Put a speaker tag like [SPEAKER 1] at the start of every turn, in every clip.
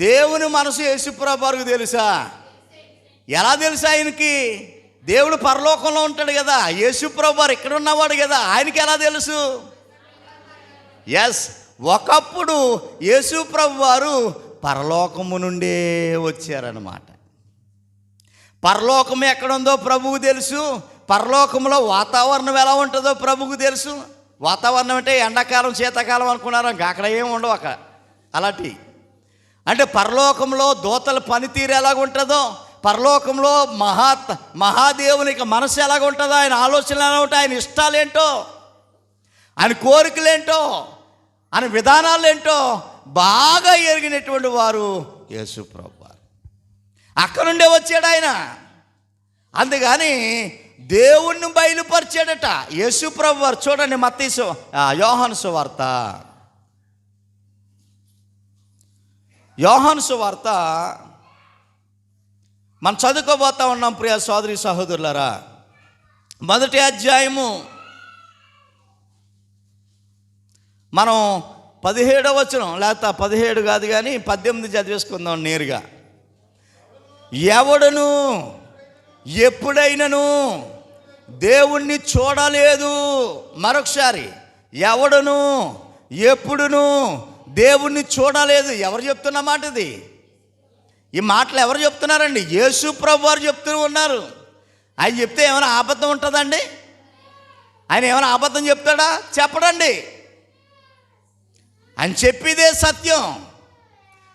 [SPEAKER 1] దేవుని మనసు యేసుప్రభుకు తెలుసా? ఎలా తెలుసా ఆయనకి? దేవుడు పరలోకంలో ఉంటాడు కదా యేసుప్రభు ఇక్కడ ఉన్నవాడు కదా ఆయనకి ఎలా తెలుసు? ఎస్ ఒకప్పుడు యేసుప్రభు వారు పరలోకము నుండే వచ్చారనమాట పరలోకం ఎక్కడుందో ప్రభువు తెలుసు పరలోకంలో వాతావరణం ఎలా ఉంటుందో ప్రభువుకు తెలుసు. వాతావరణం అంటే ఎండాకాలం శీతాకాలం అనుకున్నారు? అక్కడ ఏం ఉండవు అక్కడ. అలాంటివి అంటే పరలోకంలో దోతల పనితీరు ఎలాగ ఉంటుందో పరలోకంలో మహా మహాదేవునికి మనసు ఎలాగ ఉంటుందో ఆయన ఆలోచనలు ఎలా ఉంటాయి ఆయన ఇష్టాలు ఏంటో ఆయన కోరికలేంటో ఆయన విధానాలు ఏంటో బాగా ఎరిగినటువంటి వారు యేసుప్రభు వారు అక్కడ నుండే వచ్చాడు ఆయన. అందుకని దేవుణ్ణి బయలుపరిచాడట యేసుప్రభు వారు చూడండి మత్తీసు యోహాను సువార్త యోహాను సువార్త మనం చదువుకోబోతా ఉన్నాం ప్రియ సోదరి సహోదరులరా. మొదటి అధ్యాయము మనం పదిహేడవ వచనం లేకపోతే పదిహేడు కాదు కానీ పద్దెనిమిది చదివేసుకుందాం నేరుగా. ఎవడును ఎప్పుడైనను దేవుణ్ణి చూడలేదు. మరొకసారి ఎవడును ఎప్పుడును దేవుణ్ణి చూడలేదు. ఎవరు చెప్తున్న మాట ఇది? ఈ మాటలు ఎవరు చెప్తున్నారండి? యేసు ప్రభు వారు చెప్తూ ఉన్నారు. ఆయన చెప్తే ఏమైనా ఆబద్ధం ఉంటుందండి? ఆయన ఏమైనా అబద్ధం చెప్తాడా? చెప్పడండి. అని చెప్పిదే సత్యం.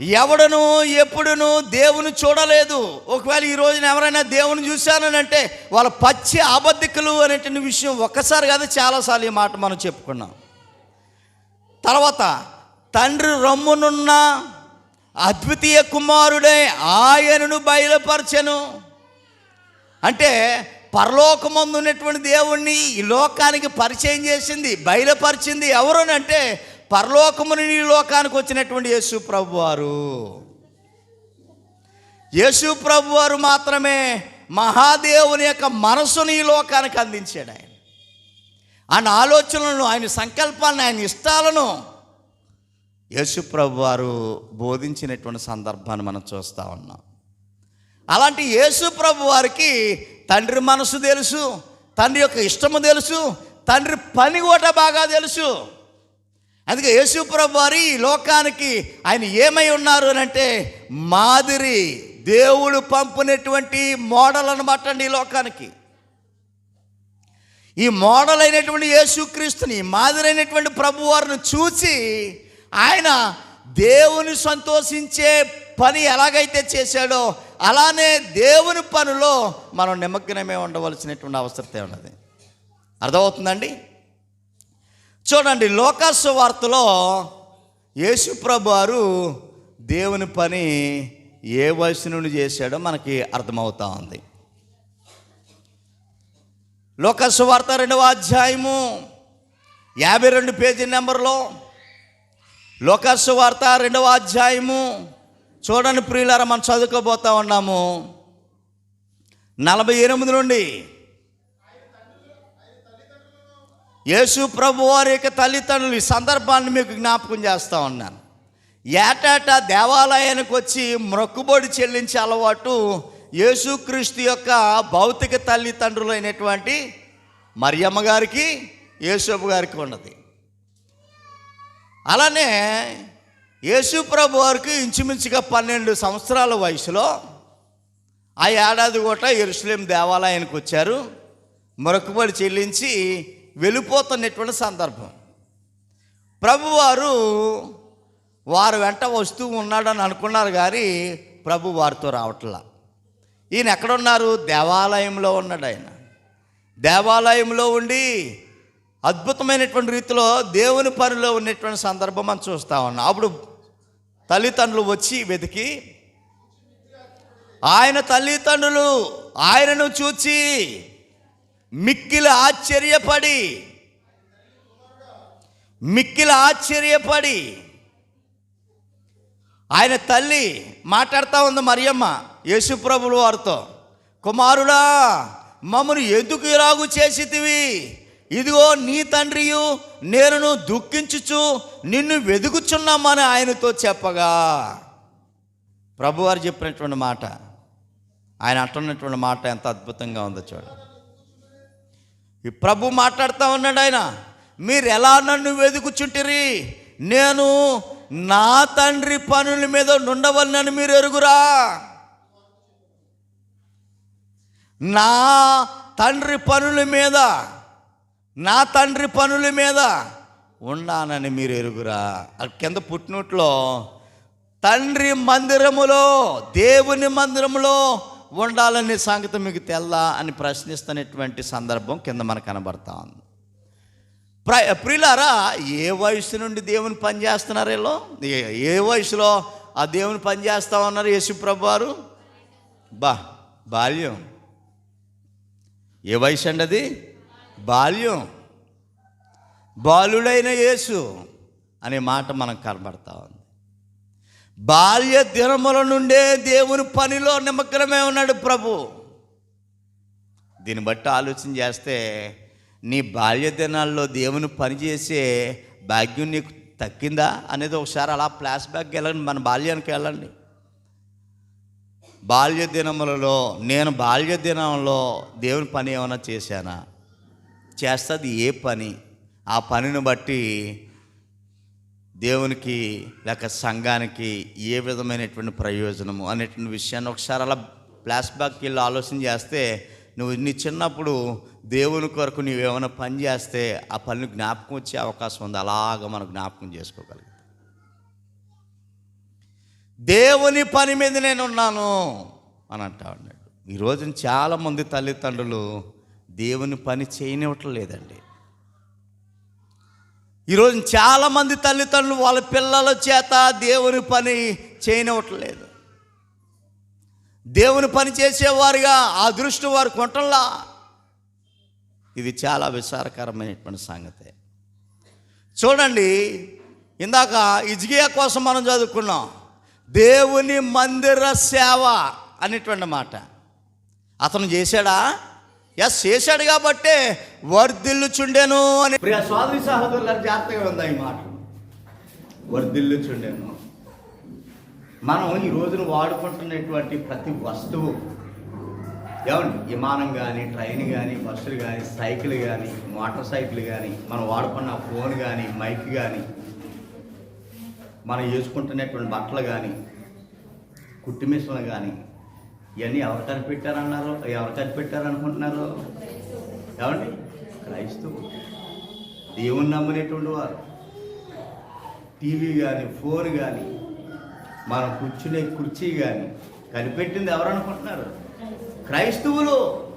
[SPEAKER 1] ఎవడను ఎప్పుడును దేవుని చూడలేదు. ఒకవేళ ఈ రోజున ఎవరైనా దేవుని చూశానంటే వాళ్ళ పచ్చి అబద్ధికులు అనేటువంటి విషయం ఒక్కసారి కాదు చాలాసార్లు ఈ మాట మనం చెప్పుకున్నాం. తర్వాత తండ్రి రమ్మునున్న అద్వితీయ కుమారుడే ఆయనను బయలుపరచను. అంటే పరలోకమందు ఉన్నటువంటి దేవుణ్ణి ఈ లోకానికి పరిచయం చేసింది బయలుపరిచింది ఎవరునంటే అంటే పరలోకముని ఈ లోకానికి వచ్చినటువంటి యేసు ప్రభు వారు యేసు ప్రభు వారు మాత్రమే మహాదేవుని యొక్క మనసుని ఈ లోకానికి అందించాడు ఆయన. ఆయన ఆలోచనలను ఆయన సంకల్పాలను ఆయన ఇష్టాలను యేసుప్రభు వారు బోధించినటువంటి సందర్భాన్ని మనం చూస్తూ ఉన్నాం. అలాంటి యేసు ప్రభు వారికి తండ్రి మనసు తెలుసు తండ్రి యొక్క ఇష్టము తెలుసు తండ్రి పని కూడా బాగా తెలుసు. అందుకే యేసుప్రభు వారి ఈ లోకానికి ఆయన ఏమై ఉన్నారు అని అంటే మాదిరి దేవుడు పంపినటువంటి మోడల్ అనమాట అండి ఈ లోకానికి. ఈ మోడల్ అయినటువంటి యేసుక్రీస్తుని మాదిరైనటువంటి ప్రభువారిని చూసి ఆయన దేవుని సంతోషించే పని ఎలాగైతే చేశాడో అలానే దేవుని పనిలో మనం నిమగ్నమే ఉండవలసినటువంటి అవసరత ఉన్నది. అర్థమవుతుందండి? చూడండి లోకాసు వార్తలో యేసుప్రభు వారు దేవుని పని ఏ వయసు నుండి చేశాడో మనకి అర్థమవుతా ఉంది. లోకాసు వార్త రెండవ అధ్యాయము యాభై రెండు పేజీ నెంబర్లో లోకాసు వార్త రెండవ అధ్యాయము. చూడండి ప్రియులారా మనం చదువుకోబోతా ఉన్నాము. నలభై ఎనిమిది నుండి. యేసు ప్రభు వారి యొక్క తల్లిదండ్రులు ఈ సందర్భాన్ని మీకు జ్ఞాపకం చేస్తూ ఉన్నాను. ఏటాటా దేవాలయానికి వచ్చి మొక్కుబడి చెల్లించే అలవాటు యేసుక్రీస్తు యొక్క భౌతిక తల్లిదండ్రులు అయినటువంటి మరియమ్మ గారికి యేసోపు గారికి ఉన్నది. అలానే యేసు ప్రభు వారికి ఇంచుమించుగా పన్నెండు సంవత్సరాల వయసులో ఆ ఏడాది కూడా ఎరుసలేం దేవాలయానికి వచ్చారు. మొరకుబడి చెల్లించి వెళ్ళిపోతున్నటువంటి సందర్భం. ప్రభువారు వారు వెంట వస్తూ ఉన్నాడని అనుకున్నారు కానీ ప్రభు వారితో రావట్లా. ఈయన ఎక్కడున్నారు? దేవాలయంలో ఉన్నాడు ఆయన. దేవాలయంలో ఉండి అద్భుతమైనటువంటి రీతిలో దేవుని పనిలో ఉన్నటువంటి సందర్భం మనం చూస్తూ ఉన్నాం. అప్పుడు తల్లిదండ్రులు వచ్చి వెతికి ఆయన తల్లిదండ్రులు ఆయనను చూచి మిక్కిలి ఆశ్చర్యపడి మిక్కిలి ఆశ్చర్యపడి. ఆయన తల్లి మాట్లాడుతూ ఉంది మరియమ్మ యేసుప్రభులు వారితో కుమారుడా మమ్మను ఎందుకు ఇలాగు చేసితివి? ఇదిగో నీ తండ్రియు నేను దుఃఖించుచు నిన్ను వెదుకుచున్నామని ఆయనతో చెప్పగా. ప్రభువారు చెప్పినటువంటి మాట ఆయన అంటున్నటువంటి మాట ఎంత అద్భుతంగా ఉందో చూడండి. ఈ ప్రభు మాట్లాడుతూ ఉన్నాడు ఆయన మీరు ఎలా నన్ను వెతుకుచుంటిరి నేను నా తండ్రి పనుల మీద నుండవలనని మీరు ఎరుగురా. నా తండ్రి పనుల మీద నా తండ్రి పనుల మీద ఉన్నానని మీరు ఎరుగురా. కింద పుట్టినట్లో తండ్రి మందిరములో దేవుని మందిరములో ఉండాలనే సంగతి మీకు తెల్లా అని ప్రశ్నిస్తున్నటువంటి సందర్భం కింద మనకు కనబడతా ఉంది. ప్ర ప్రియులారా ఏ వయసు నుండి దేవుని పని చేస్తున్నారు వీళ్ళు? ఏ- ఏ వయసులో ఆ దేవుని పని చేస్తా ఉన్నారు యేసుప్రభు వారు బా బాల్యం. ఏ వయసు అండి అది? బాల్యం. బాలుడైన యేసు అనే మాట మనకు కనబడతా ఉంది. బాల్య దినముల నుండే దేవుని పనిలో నిమగ్నమే ఉన్నాడు ప్రభు. దీన్ని బట్టి ఆలోచన చేస్తే నీ బాల్య దినాల్లో దేవుని పని చేసే భాగ్యం నీకు తక్కిందా అనేది ఒకసారి అలా ఫ్లాష్ బ్యాక్ వెళ్ళండి మన బాల్యానికి వెళ్ళండి. బాల్య దినములలో నేను బాల్య దినంలో దేవుని పని ఏమైనా చేశానా? చేస్తుంది ఏ పని ఆ పనిని బట్టి దేవునికి లేక సంఘానికి ఏ విధమైనటువంటి ప్రయోజనము అనేటువంటి విషయాన్ని ఒకసారి అలా ఫ్లాష్ బ్యాక్కి వెళ్ళి ఆలోచన చేస్తే నువ్వు నీ చిన్నప్పుడు దేవుని కొరకు నువ్వు ఏమైనా పని చేస్తే ఆ పని జ్ఞాపకం వచ్చే అవకాశం ఉంది. అలాగ మనం జ్ఞాపకం చేసుకోగలుగుతాం దేవుని పని మీద నేను ఉన్నాను అని అంటా ఉన్నాడు ఈరోజు చాలామంది తల్లిదండ్రులు దేవుని పని చేయనివ్వటం లేదండి. ఈరోజు చాలామంది తల్లిదండ్రులు వాళ్ళ పిల్లల చేత దేవుని పని చేయనివ్వట్లేదు దేవుని పని చేసేవారుగా ఆ దృష్టి వారు కొట్టంలా. ఇది చాలా విచారకరమైనటువంటి సంగతి. చూడండి ఇందాక ఇజ్గియా కోసం మనం చదువుకున్నాం దేవుని మందిర సేవ అనేటువంటి మాట. అతను చేశాడా? ఎస్ చేశాడు కాబట్టే వర్ధిల్లుచుండెను అని. ప్రియ స్వామి సహోదరుల జాగ్రత్తగా ఉందా ఈ మాట? వర్ధిల్లుచుండెను. మనం ఈ రోజున వాడుకుంటున్నటువంటి ప్రతి వస్తువు ఏమండి విమానం కానీ ట్రైన్ కానీ బస్సులు కానీ సైకిల్ కానీ మోటార్ సైకిల్ కానీ మనం వాడుకున్న ఫోన్ కానీ మైక్ కానీ మనం వేసుకుంటున్నటువంటి బట్టలు కానీ కుట్టి మిషన్లు కానీ ఇవన్నీ ఎవరు కనిపెట్టారన్నారు ఎవరు కనిపెట్టారనుకుంటున్నారు? ఏమండి? క్రైస్తవు. దేవుని నమ్మినటువంటి వారు. టీవీ కానీ ఫోన్ కానీ మనం కూర్చునే కుర్చీ కానీ కనిపెట్టింది ఎవరు అనుకుంటున్నారు క్రైస్తవులు.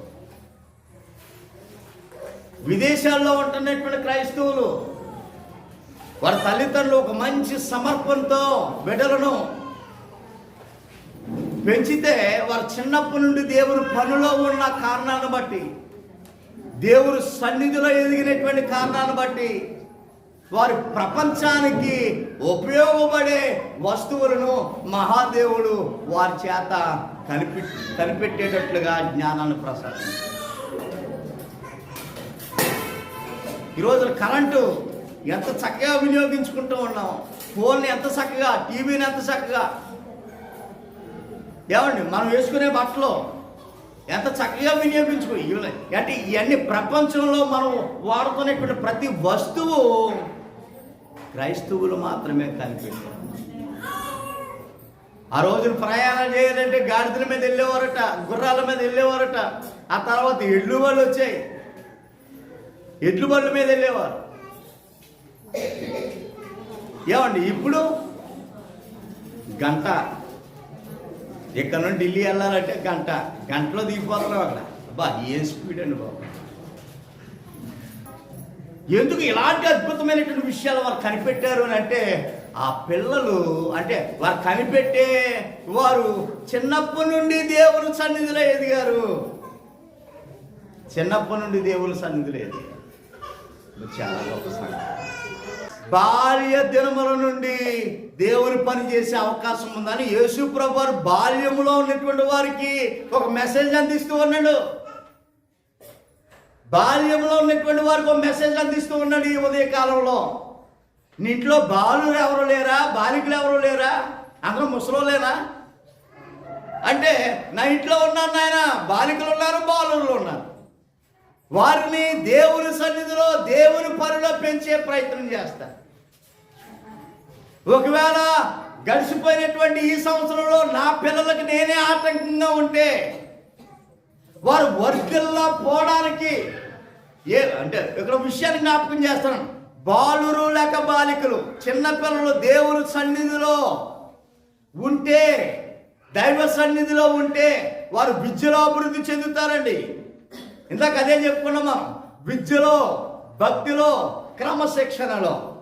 [SPEAKER 1] విదేశాల్లో ఉంటున్నటువంటి క్రైస్తవులు. వారి తల్లిదండ్రులు ఒక మంచి సమర్పణతో బిడ్డలను పెంచితే వారు చిన్నప్పటి నుండి దేవుని పనిలో ఉన్న కారణాన్ని బట్టి దేవుడు సన్నిధిలో ఎదిగినటువంటి కారణాన్ని బట్టి వారి ప్రపంచానికి ఉపయోగపడే వస్తువులను మహాదేవుడు వారి చేత కనిపె కనిపెట్టేటట్లుగా జ్ఞానాన్ని ప్రసాదించారు. ఈరోజు కరెంటు ఎంత చక్కగా వినియోగించుకుంటూ ఉన్నాం ఫోన్ని ఎంత చక్కగా టీవీని ఎంత చక్కగా ఏమండి మనం వేసుకునే బట్టలు ఎంత చక్కగా వినియోగించుకో ఇవన్నీ అంటే ఇవన్నీ ప్రపంచంలో మనం వాడుతున్నటువంటి ప్రతి వస్తువు క్రైస్తవులు మాత్రమే కనిపెట్టారు. ఆ రోజున ప్రయాణం చేయాలంటే గాడిదల మీద వెళ్ళేవారట గుర్రాల మీద వెళ్ళేవారట. ఆ తర్వాత ఎడ్లు బళ్ళు వచ్చాయి. ఎడ్లు బళ్ళ మీద వెళ్ళేవారు. ఏమండి ఇప్పుడు గంట ఇక్కడ నుండి ఢిల్లీ వెళ్ళాలంటే గంట గంటలో దిగిపోతారు అక్కడ. అబ్బా ఏం స్పీడ్ అండి బాబు. ఎందుకు ఇలాంటి అద్భుతమైనటువంటి విషయాలు వారు కనిపెట్టారు అని అంటే ఆ పిల్లలు అంటే వారు కనిపెట్టే వారు చిన్నప్పటి నుండి దేవుని సన్నిధిలో ఎదిగారు. చిన్నప్పటి నుండి దేవుని సన్నిధిలో ఎదిగారు. చాలా గొప్ప సంగతి. బాల్య దినముల నుండి దేవుని పని చేసే అవకాశం ఉందని యేసు ప్రభు బాల్యంలో బాల్యములో ఉన్నటువంటి వారికి ఒక మెసేజ్ అందిస్తూ ఉన్నాడు. బాల్యంలో ఉన్నటువంటి వారికి ఒక మెసేజ్ అందిస్తూ ఉన్నాడు ఈ ఉదయ కాలంలో నీ ఇంట్లో బాలురు ఎవరు లేరా? బాలికలు ఎవరు లేరా? అందరూ ముసలోలేనా అంటే నా ఇంట్లో ఉన్నాను నాయన బాలికలు ఉన్నారు బాలులు ఉన్నారు. వారిని దేవుని సన్నిధిలో దేవుని పనిలో పెంచే ప్రయత్నం చేస్తా ఒకవేళ గడిచిపోయినటువంటి ఈ సంవత్సరంలో నా పిల్లలకు నేనే ఆటంకంగా ఉంటే వారు వర్గల్లా పోవడానికి ఏ అంటే ఇక్కడ విషయాన్ని జ్ఞాపకం చేస్తున్నాను. బాలురు లేక బాలికలు చిన్నపిల్లలు దేవుని సన్నిధిలో ఉంటే దైవ సన్నిధిలో ఉంటే వారు విద్యలో అభివృద్ధి చెందుతారండి. ఇందాక అదే చెప్పుకున్నాం మనం. విద్యలో భక్తిలో క్రమశిక్షణలో.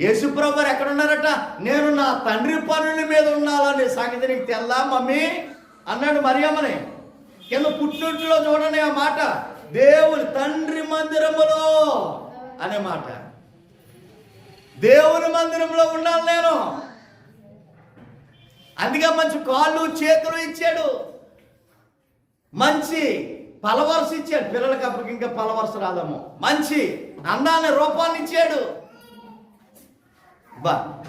[SPEAKER 1] యేసుప్రభు వారు ఎక్కడ ఉన్నారట నేను నా తండ్రి పనుల మీద ఉన్నాలని సంగతి నీకు తెల్లా మమ్మీ? అన్నాడు మరియమ్మని. కింద పుట్టింట్లో చూడండి ఆ మాట. దేవుని తండ్రి మందిరములో అనే మాట. దేవుని మందిరంలో ఉండాలి నేను. అందుకే మంచి కాళ్ళు చేతులు ఇచ్చాడు. మంచి పలవరుస ఇచ్చాడు పిల్లలకి అప్పటికి ఇంకా పలవరుస రాదము మంచి అందాన్ని రూపాన్ని ఇచ్చాడు. బా.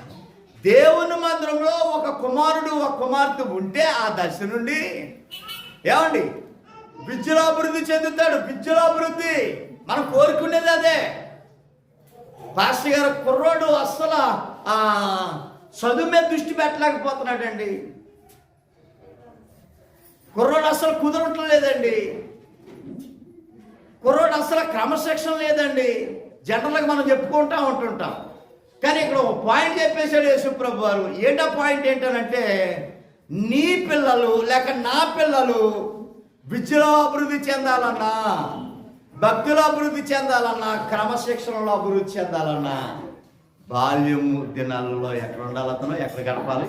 [SPEAKER 1] దేవుని మందిరంలో ఒక కుమారుడు ఒక కుమార్తె ఉంటే ఆ దశ నుండి ఏమండి? విద్యలో అభివృద్ధి చెందుతాడు. విద్యలో అభివృద్ధి మనం కోరుకునేది అదే. పాస్టర్ గారు కుర్రోడు అస్సలు చదువు మీద దృష్టి పెట్టలేకపోతున్నాడండి. కుర్రోడు అస్సలు కుదరట్లేదండి. అసలు క్రమశిక్షణ లేదండి. జనరల్గా మనం చెప్పుకుంటా ఉంటుంటాం. కానీ ఇక్కడ ఒక పాయింట్ చెప్పేశాడు యేసుప్రభు వారు ఏంటో పాయింట్ ఏంటనంటే నీ పిల్లలు లేక నా పిల్లలు విద్యలో అభివృద్ధి చెందాలన్నా భక్తిలో అభివృద్ధి చెందాలన్నా క్రమశిక్షణలో అభివృద్ధి చెందాలన్నా బాల్యము దినాలలో ఎక్కడ ఉండాలి అతను? ఎక్కడ గడపాలి?